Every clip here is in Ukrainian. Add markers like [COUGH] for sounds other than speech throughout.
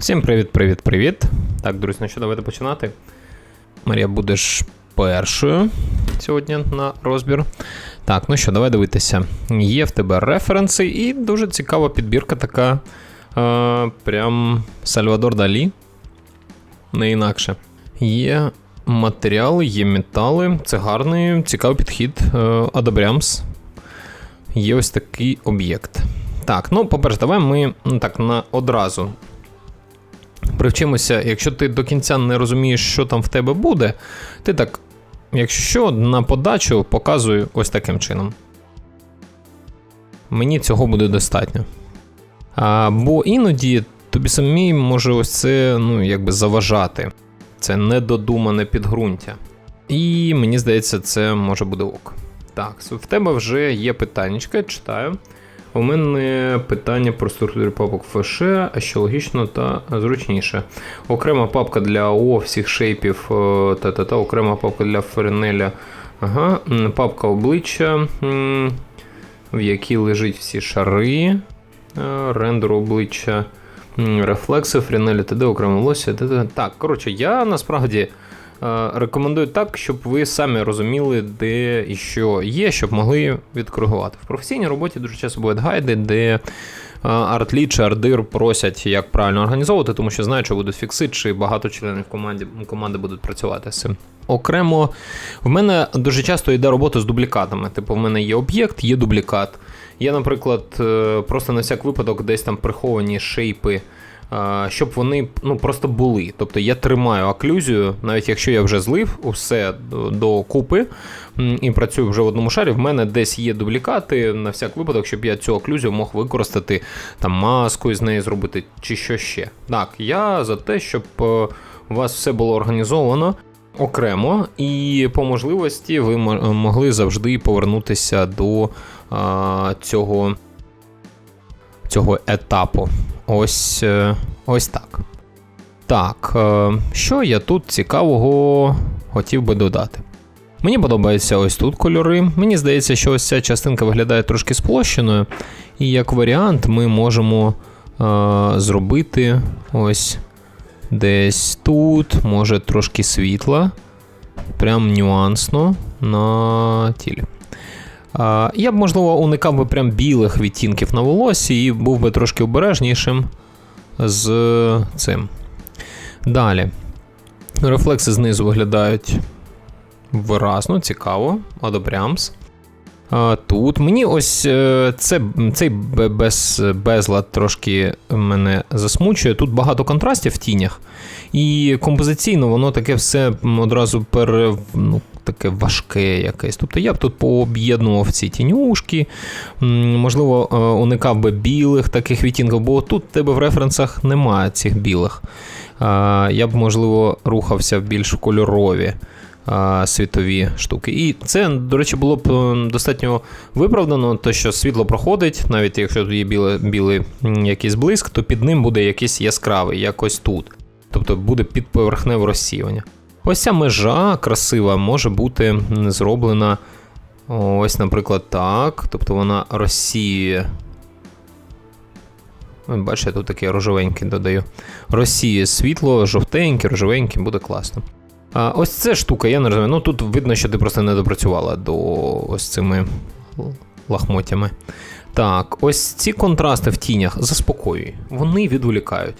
Всім привіт-привіт-привіт. Так, друзі, ну що, давайте починати. Марія, будеш першою сьогодні на розбір. Так, ну що, давай дивитися. Є в тебе референси, і дуже цікава підбірка така. Е, прям Сальвадор Далі. Не інакше. Є матеріали, є метали. Це гарний, цікавий підхід. Е, Adobe Є ось такий об'єкт. Так, ну, по-перше, давай ми ну, так на одразу привчимося, якщо ти до кінця не розумієш, що там в тебе буде, ти так, якщо що, на подачу показую ось таким чином. Мені цього буде достатньо. А, Бо іноді тобі самі може ось це ну, якби заважати. Це недодумане підґрунтя. І мені здається, це може буде ок. Так, в тебе вже є питання, читаю. У мене питання про структуру папок ФШ, що логічно та зручніше. Окрема папка для ОО всіх шейпів е, та-та-та, окрема папка для Ференеля. Ага, Папка обличчя, в якій лежать всі шари, е, рендер обличчя, рефлекси, Френеля ТД, окремо волосся. Так, коротше, я насправді. Е, рекомендую так, щоб ви самі розуміли, де і що є, щоб могли відкоригувати. В професійній роботі дуже часто бувають гайди, де артліт чи ардир просять, як правильно організовувати, тому що знають, що будуть фікси, чи багато членів команди команди будуть працювати з цим. Окремо, в мене дуже часто йде робота з дублікатами. Типу, в мене є об'єкт, є дублікат. Є, наприклад, е, просто на всяк випадок десь там приховані шейпи щоб вони ну, просто були. Тобто я тримаю оклюзію, навіть якщо я вже злив усе до купи і працюю вже в одному шарі, в мене десь є дублікати на всяк випадок, щоб я цю оклюзію мог використати там маску з неї зробити чи що ще. Так, я за те, щоб е, у вас все було організовано. Окремо, і по можливості ви могли завжди повернутися до а, цього цього етапу. Ось е, ось так. Так, е, що я тут цікавого хотів би додати? Мені подобаються ось тут кольори. Мені здається, що ось ця частинка виглядає трошки сплощеною. І як варіант, ми можемо е, зробити ось десь тут, може трошки світла. Прям нюансно на тілі. Я б, можливо, уникав би прям білих відтінків на волосі і був би трошки обережнішим з цим. Далі. Рефлекси знизу виглядають виразно, цікаво, одобрямс. Тут мені ось е, це, цей без, безлад трошки мене засмучує. Тут багато контрастів в тінях, і композиційно воно таке все одразу пере, ну, таке важке якесь. Тобто я б тут пооб'єднував ці тінюшки, можливо, е, уникав би білих таких відтінків, бо тут тебе в референсах немає цих білих. Я б, можливо, рухався в більш кольорові. Світові штуки. І це, до речі, було б е, достатньо виправдано, то що світло проходить, навіть якщо тут є білий, білий якийсь блиск, то під ним буде якийсь яскравий, якось тут. Тобто буде підповерхневе розсіювання. Ось ця межа красива може бути зроблена ось, наприклад, так. Тобто вона розсіює. Бачите, тут таке рожевеньке додаю. Розсіює світло, жовтеньке, рожевеньке, буде класно. А Ось ця штука, я не розумію. Ну тут видно, що ти просто не допрацювала до ось цими лахмотями. Так, ось ці контрасти в тінях заспокоюй, вони відволікають.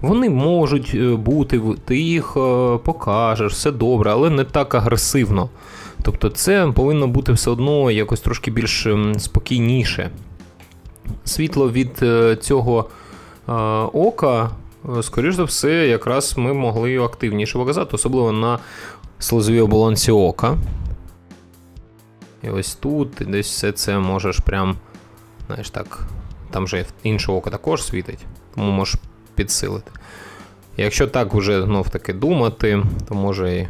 Вони можуть е, бути, ти їх е, покажеш, все добре, але не так агресивно. Тобто це повинно бути все одно якось трошки більш ем, спокійніше. Світло від е, цього ока, скоріш за все, якраз ми могли активніше показати, особливо на слизовій оболонці ока. І ось тут десь все це можеш прям, знаєш так, там же інше око також світить, тому можеш підсилити. Якщо так вже знов таки думати, то може і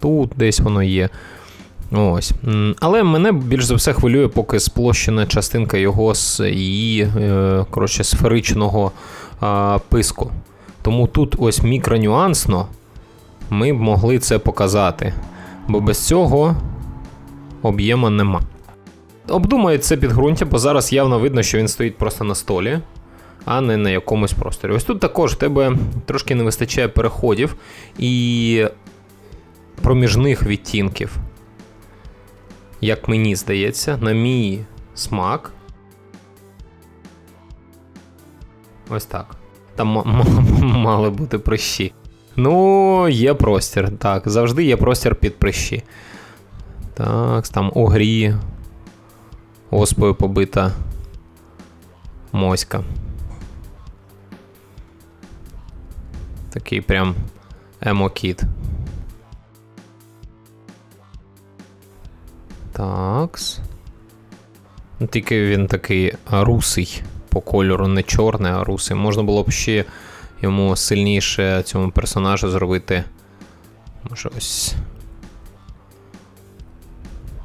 тут десь воно є. Ось. Але мене більш за все хвилює, поки сплощена частинка його з її е, коротше, сферичного писку. Тому тут ось мікронюансно ми б могли це показати. Бо без цього об'єма нема. Обдумаю це підґрунтя, бо зараз явно видно, що він стоїть просто на столі. А не на якомусь просторі. Ось тут також в тебе трошки не вистачає переходів і проміжних відтінків. Як мені здається, на мій смак. Ось так. Там мали бути прищі. Ну, є простір. Так, завжди є простір під прищі. Так, там у грі. Оспою побита моська. Такий прям емо-кіт. Такс. Ну, Тільки він такий русий по кольору, не чорний, а русий. Можна було б ще йому сильніше цьому персонажу зробити. Може ось.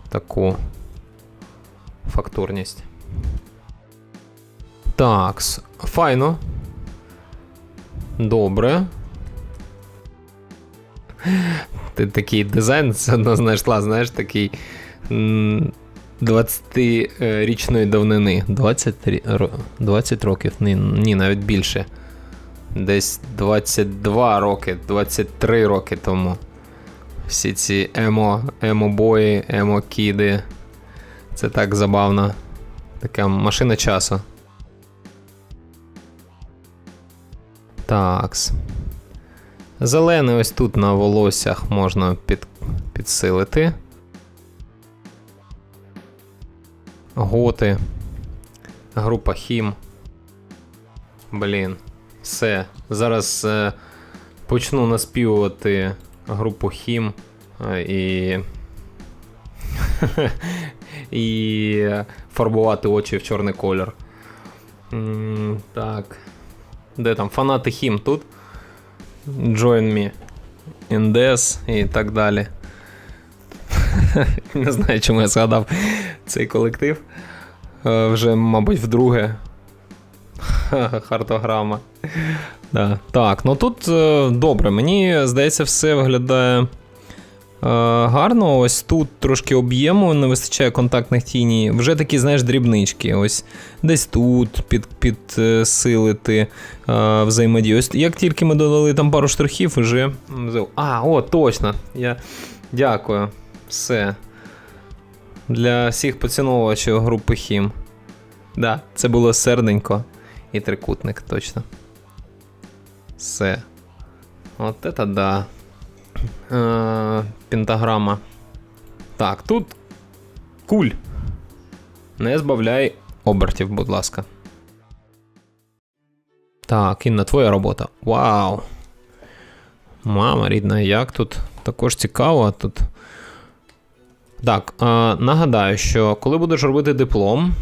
Таку фактурність. Такс. Файно. Добре. Ти такий дизайн все одно знайшла, знаєш, такий. 20-річної давнини. 20, 20 років, ні, ні, навіть більше. Десь 22 роки, 23 роки тому. Всі ці емо, емо-бої, емо-кіди. Це так забавно. Така машина часу. Такс. Зелене ось тут на волоссях можна під, підсилити. Готи. Група Хім. Блін. Все. Зараз е, почну наспівувати групу Хім е, і. [LAUGHS] і фарбувати очі в чорний колір. Так. Де там? Фанати Хім тут. Join me. in this і так далі. [LAUGHS] Не знаю, чому я згадав цей колектив. Е, Вже, мабуть, вдруге. [LAUGHS] Хартограма. Да. Так, ну тут е, добре. Мені здається, все виглядає гарно. Ось тут трошки об'єму, не вистачає контактних тіні. Вже такі, знаєш, дрібнички. Ось десь тут під, підсилити е, взаємодію. Ось як тільки ми додали там пару штрихів, вже. А, о, точно. Я... Дякую. Все. Для всіх поціновувачів групи Хім. Да, це було серденько і трикутник, точно. Все. От це да. Е, пентаграма. Так, тут куль. Не збавляй обертів, будь ласка. Так, Інна, твоя робота. Вау. Мама рідна, як тут? Також цікаво тут. Так, е, нагадаю, що коли будеш робити диплом,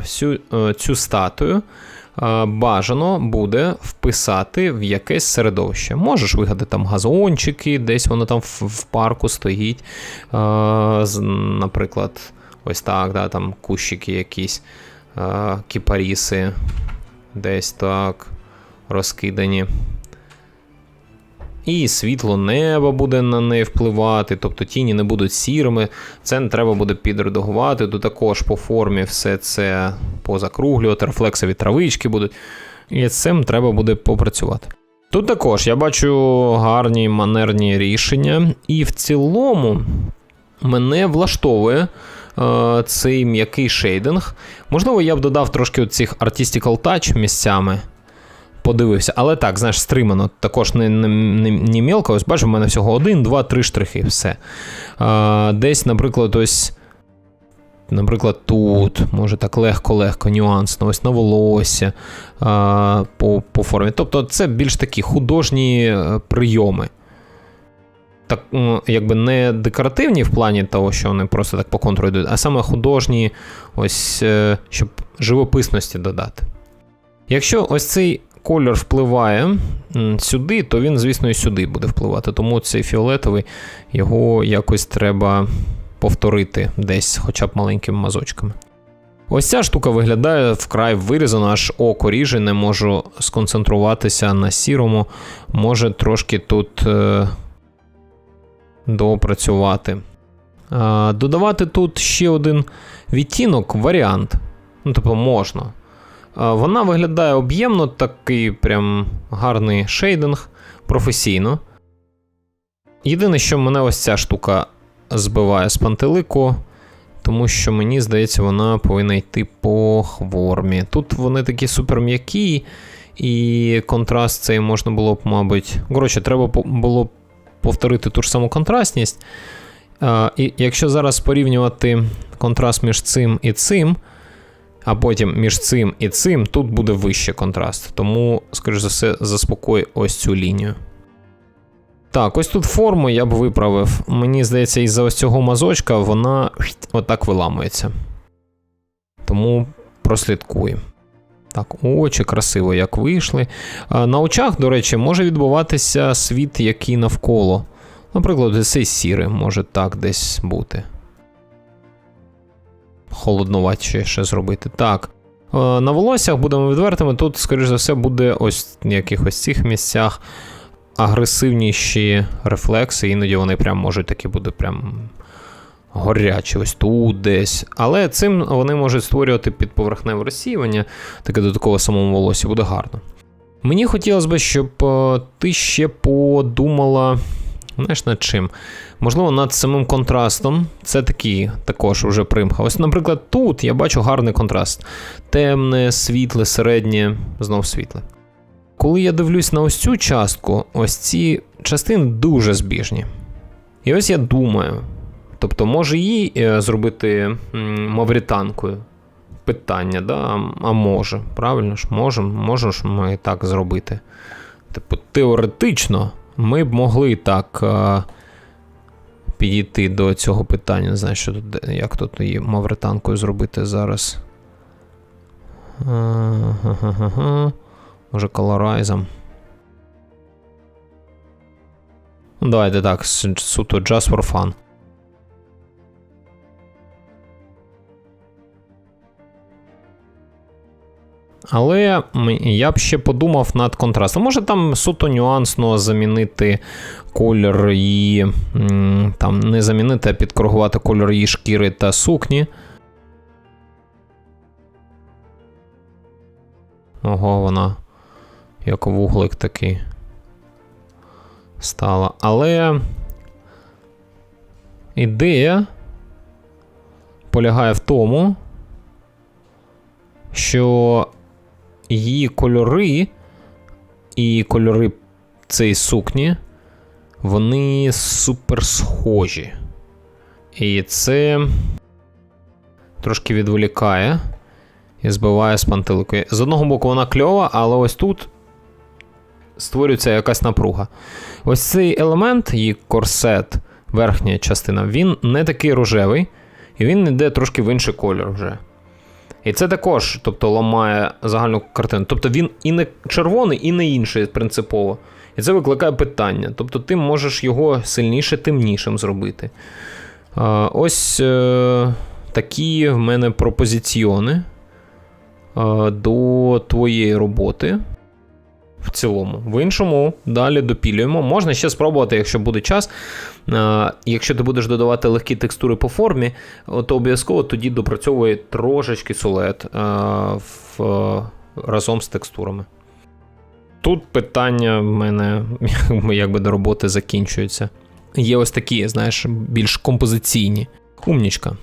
всю е, цю статую бажано буде вписати в якесь середовище. Можеш вигадати там газончики, десь воно там в, в парку стоїть. Е, наприклад, ось так, да, там кущики якісь, е, кіпаріси, десь так розкидані. І світло неба буде на неї впливати, тобто тіні не будуть сірими. Це не треба буде підредагувати. Тут також по формі все це позакруглювати, рефлексові травички будуть. І з цим треба буде попрацювати. Тут також я бачу гарні манерні рішення, і в цілому мене влаштовує е, цей м'який шейдинг. Можливо, я б додав трошки цих artistical touch місцями подивився. Але так, знаєш, стримано. Також не, не, не, не мілко. Ось бачиш, в мене всього один, два, три штрихи. Все. А, десь, наприклад, ось. Наприклад, тут, може так легко-легко, нюансно, ось на волосся а, по, по формі. Тобто, це більш такі художні е, прийоми. Так, якби не декоративні в плані того, що вони просто так по контуру йдуть, а саме художні, ось, е, щоб живописності додати. Якщо ось цей колір впливає сюди, то він, звісно, і сюди буде впливати. Тому цей фіолетовий його якось треба повторити десь, хоча б маленькими мазочками. Ось ця штука виглядає вкрай вирізано, аж око ріже, не можу сконцентруватися на сірому, може трошки тут е, доопрацювати. А, додавати тут ще один відтінок, варіант. Ну, тобто можна. А, Вона виглядає об'ємно, такий прям гарний шейдинг, професійно. Єдине, що мене ось ця штука збиває з пантелику, тому що мені здається, вона повинна йти по хвормі. Тут вони такі супер м'які, і контраст цей можна було б, мабуть. Коротше, треба було б повторити ту ж саму контрастність. І якщо зараз порівнювати контраст між цим і цим, а потім між цим і цим, тут буде вищий контраст. Тому, скоріш за все, заспокой ось цю лінію. Так, ось тут форму я б виправив. Мені здається, із-за ось цього мазочка вона отак виламується. Тому прослідкуй. Так, очі красиво як вийшли. На очах, до речі, може відбуватися світ, який навколо. Наприклад, цей сірий може так десь бути. Холодноватіше ще зробити. Так. Е, На волоссях будемо відвертими. Тут, скоріш за все, буде ось в якихось цих місцях агресивніші рефлекси, іноді вони прям можуть такі бути прям горячі, ось тут десь. Але цим вони можуть створювати підповерхневе розсіювання, таке додаткове самому волосі, буде гарно. Мені хотілося б, щоб е, ти ще подумала. Знаєш над чим? Можливо, над самим контрастом. Це такий також уже примха. Ось, наприклад, тут я бачу гарний контраст. Темне, світле, середнє, знов світле. Коли я дивлюсь на ось цю частку, ось ці частини дуже збіжні. І ось я думаю. Тобто, може її е, зробити мавританкою? Питання, да? А- може, правильно ж, можемо, можемо ж ми так зробити. Типу, теоретично ми б могли так е, підійти до цього питання. Не знаю, що тут, як тут її мавританкою зробити зараз. Може, колорайзом. Ну, давайте так, суто just for fun. Але я б ще подумав над контрастом. Може там суто нюансно замінити колір її. Там не замінити, а підкоригувати кольор її шкіри та сукні. Ого, вона як вуглик такий стала. Але ідея полягає в тому, що її кольори і кольори цієї сукні, вони супер схожі. І це трошки відволікає і збиває з пантелику. З одного боку, вона кльова, але ось тут створюється якась напруга. Ось цей елемент, її корсет, верхня частина, він не такий рожевий, і він йде трошки в інший кольор вже. І це також тобто, ламає загальну картину. Тобто він і не червоний, і не інший принципово. І це викликає питання. Тобто ти можеш його сильніше темнішим зробити. Ось е, такі в мене пропозиціони до твоєї роботи. В цілому. В іншому далі допілюємо. Можна ще спробувати, якщо буде час. Е, Якщо ти будеш додавати легкі текстури по формі, то обов'язково тоді допрацьовує трошечки сулет е, в, е, разом з текстурами. Тут питання в мене [LAUGHS] якби до роботи закінчується. Є ось такі, знаєш, більш композиційні. Умнічка.